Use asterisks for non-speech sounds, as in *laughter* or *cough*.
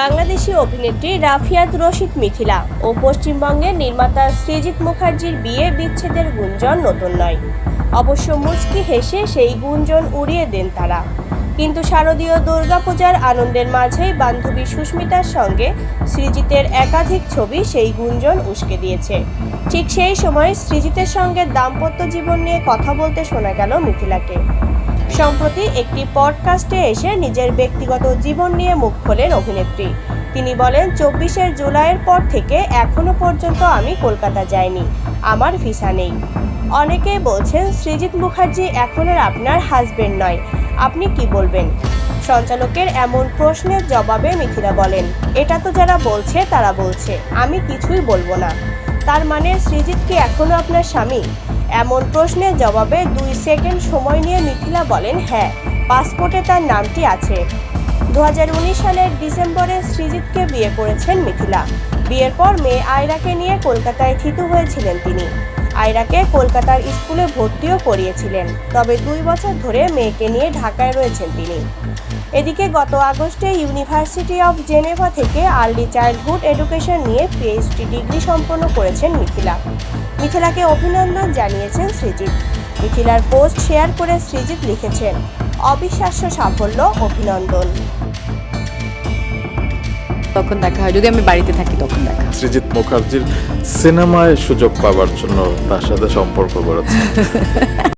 বাংলাদেশি অভিনেত্রী রাফিয়াত রশিদ মিথিলা ও পশ্চিমবঙ্গের নির্মাতা সৃজিত মুখার্জির বিয়ে বিচ্ছেদের গুঞ্জন নতুন নয়। অবশ্য মুচকি হেসে সেই গুঞ্জন উড়িয়ে দেন তারা। কিন্তু শারদীয় দুর্গাপূজার আনন্দের মাঝেই বান্ধবী সুস্মিতার সঙ্গে সৃজিতের একাধিক ছবি সেই গুঞ্জন উস্কে দিয়েছে। ঠিক সেই সময় সৃজিতের সঙ্গে দাম্পত্য জীবন নিয়ে কথা বলতে শোনা গেল মিথিলাকে। সম্প্রতি একটি পডকাস্টে এসে নিজের ব্যক্তিগত জীবন নিয়ে মুখ খোলেন অভিনেত্রী। তিনি বলেন চব্বিশের জুলাইয়ের পর থেকে এখনও পর্যন্ত আমি কলকাতা যাইনি। আমার ভিসা নেই। অনেকেই বলছেন, সৃজিত মুখার্জি এখন আর আপনার হাজবেন্ড নয়। আপনি কি বলবেন? সঞ্চালকের এমন প্রশ্নের জবাবে মিথিলা বলেন, এটা তো যারা বলছে, তারা বলছে। আমি কিছুই বলব না। তার মানে সৃজিত কি এখনও আপনার স্বামী? এমন প্রশ্নের জবাবে দুই সেকেন্ড সময় নিয়ে মিথিলা বলেন হ্যাঁ পাসপোর্টে তার নামটি আছে। দু হাজার উনিশ সালের ডিসেম্বরে সৃজিতকে বিয়ে করেছেন মিথিলা। বিয়ের পর মেয়ে আয়রাকে নিয়ে কলকাতায় থিতু হয়েছিলেন তিনি। আয়রাকে কলকাতার স্কুলে ভর্তিও করিয়েছিলেন, তবে দুই বছর ধরে মেয়েকে নিয়ে ঢাকায় রয়েছেন তিনি। এদিকে গত আগস্টে ইউনিভার্সিটি অফ জেনেভা থেকে আর্লি চাইল্ডহুড এডুকেশন নিয়ে পিএইচডি ডিগ্রি সম্পন্ন করেছেন মিথিলা। মিথিলাকে অভিনন্দন জানিয়েছেন সৃজিত মিথিলার পোস্ট শেয়ার করে সৃজিত লিখেছেন, অবিশ্বাস্য সাফল্য, অভিনন্দন। তখন দেখা হয় যদি আমি বাড়িতে থাকি তখন দেখা। সৃজিত মুখার্জির সিনেমায় সুযোগ পাওয়ার জন্য তার সাথে সম্পর্ক করেছে *laughs*